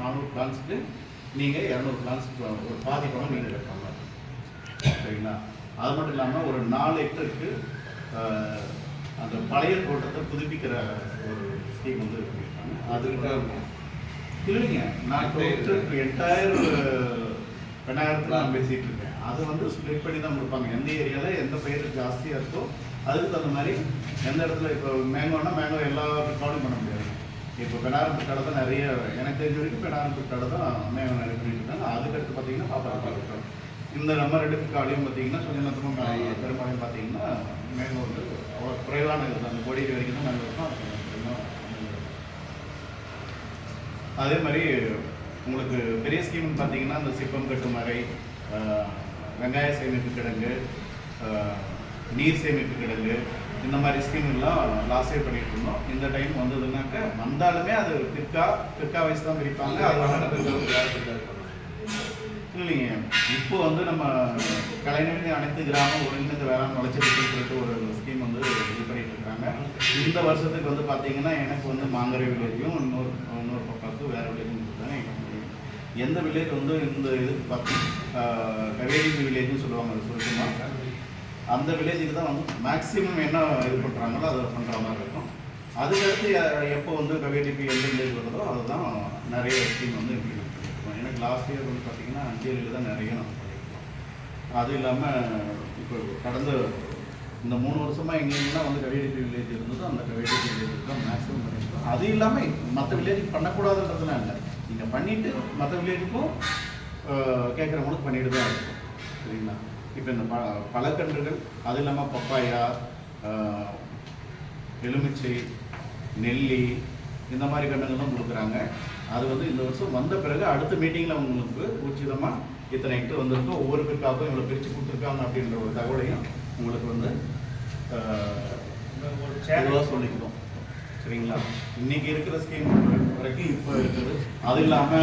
நானூறு பிளான்ஸுக்கு நீங்கள் இரநூறு பிளான்ஸுக்கு ஒரு பாதி பணம் நீங்கள் கட்டுற மாதிரி. சரிங்களா? அது மட்டும் இல்லாமல் ஒரு நாலு ஹெக்டருக்கு அந்த பழைய தோட்டத்தை புதுப்பிக்கிற ஒரு ஸ்கீம் வந்து பண்ணியிருக்காங்க. அது இல்லைங்க. நான் இப்போ எட்டாயிரம் ரெண்டாயிரத்துல நான் பேசிட்டு இருக்கேன். அது வந்து ஸ்ப்ளிட் பண்ணி தான் கொடுப்பாங்க எந்த ஏரியாவில் எந்த பயிர் ஜாஸ்தியாக இருக்கோ அதுக்கு தகுந்த மாதிரி எந்த இடத்துல இப்போ மேங்கோனா மேங்கோ எல்லா பிற்பாடும் பண்ண முடியாது. இப்போ பெனாரம்பு கடை தான் நிறைய எனக்கு தெரிஞ்ச வரைக்கும் பெனாரம்பு கடை தான் மேகம் நிறைய பண்ணிட்டு இருக்காங்க அதுக்கடுத்து பார்த்தீங்கன்னா பாப்பா பார்த்துருக்கோம் இந்த நம்ம ரெண்டு காலையும் பார்த்தீங்கன்னா சுயநலத்தமாக பெரும்பாலும் பார்த்தீங்கன்னா மேகம் வந்து அவ்வளோ குறைவான இருக்குது அந்த கொடி வரைக்கும் தான் நாங்கள் அதே மாதிரி உங்களுக்கு பெரிய ஸ்கீம்னு பார்த்தீங்கன்னா இந்த சிப்பம் கட்டு மறை ஆஹ், வெங்காய சேமிப்பு கிடங்கு நீர் சேமிப்பு கிடங்கு இந்த மாதிரி ஸ்கீம் எல்லாம் லாஸ்டே பண்ணிட்டு இருந்தோம். இந்த டைம் வந்ததுனாக்க வந்தாலுமே அது பிற்கா பிற்கா வயசு தான் பிரிப்பாங்க. அது இல்லைங்க. இப்போ வந்து நம்ம கலைஞர்கள் அனைத்து கிராமம் ஒருங்கிணைந்த வேளாண் வளர்ச்சித்துக்குன்னு சொல்லிட்டு ஒரு ஸ்கீம் வந்து இது பண்ணிட்டு இருக்காங்க. இந்த வருஷத்துக்கு வந்து பார்த்தீங்கன்னா எனக்கு வந்து மாங்கரை வில்லேஜும் இன்னொரு இன்னொரு பக்கத்துக்கு வேற வில்லேஜும் கொடுத்தாங்க எனக்கு எந்த வில்லேஜ் வந்து இந்த இது பார்த்து கவேரி வில்லேஜ்னு சொல்லுவாங்க சுருக்கமாக அந்த வில்லேஜுக்கு தான் வந்து மேக்ஸிமம் என்ன இது பண்ணுறாங்களோ அதை பண்ணுற மாதிரி இருக்கும். அதுக்கடுத்து எப்போ வந்து கவேடிபி எந்த வில்லேஜ் வருதோ அதுதான் நிறைய ஸ்கீம் வந்து இம்ப்ளிமெண்ட் பண்ணியிருக்கோம் எனக்கு லாஸ்ட் இயர் வந்து பார்த்தீங்கன்னா அஞ்சேரியில் தான் நிறைய நம்ம பண்ணியிருக்கோம் அது இல்லாமல் இப்போ கடந்த இந்த மூணு வருஷமாக எங்கெங்கெல்லாம் வந்து கவேடிபி வில்லேஜ் இருந்ததோ அந்த கவிடிபி வில்லேஜ் தான் மேக்ஸிமம் பண்ணியிருக்கோம். அது இல்லாமல் மற்ற வில்லேஜுக்கு பண்ணக்கூடாதுன்றதுலாம் இல்லை. நீங்கள் பண்ணிவிட்டு மற்ற வில்லேஜுக்கும் கேட்குறவங்களுக்கு பண்ணிட்டு தான் இருக்கும். சரிங்களா? இப்போ இந்த ப பழக்கன்றுகள் அது இல்லாமல் பப்பாயா எலுமிச்சை நெல்லி இந்த மாதிரி கன்றுகள்லாம் கொடுக்குறாங்க. அது வந்து இந்த வருஷம் வந்த பிறகு அடுத்த மீட்டிங்கில் உங்களுக்கு உச்சிதமாக இத்தனை ஹெக்டர் வந்திருக்கோம் ஒவ்வொரு பிற்காப்பும் இவ்வளோ பிரித்து கொடுத்துருக்காங்க அப்படின்ற ஒரு தகவலையும் உங்களுக்கு வந்து சேரலாக சொல்லிக்கிறோம். சரிங்களா? இன்னைக்கு இருக்கிற ஸ்கீம் வரைக்கும் இப்போ இருக்குது அது இல்லாமல்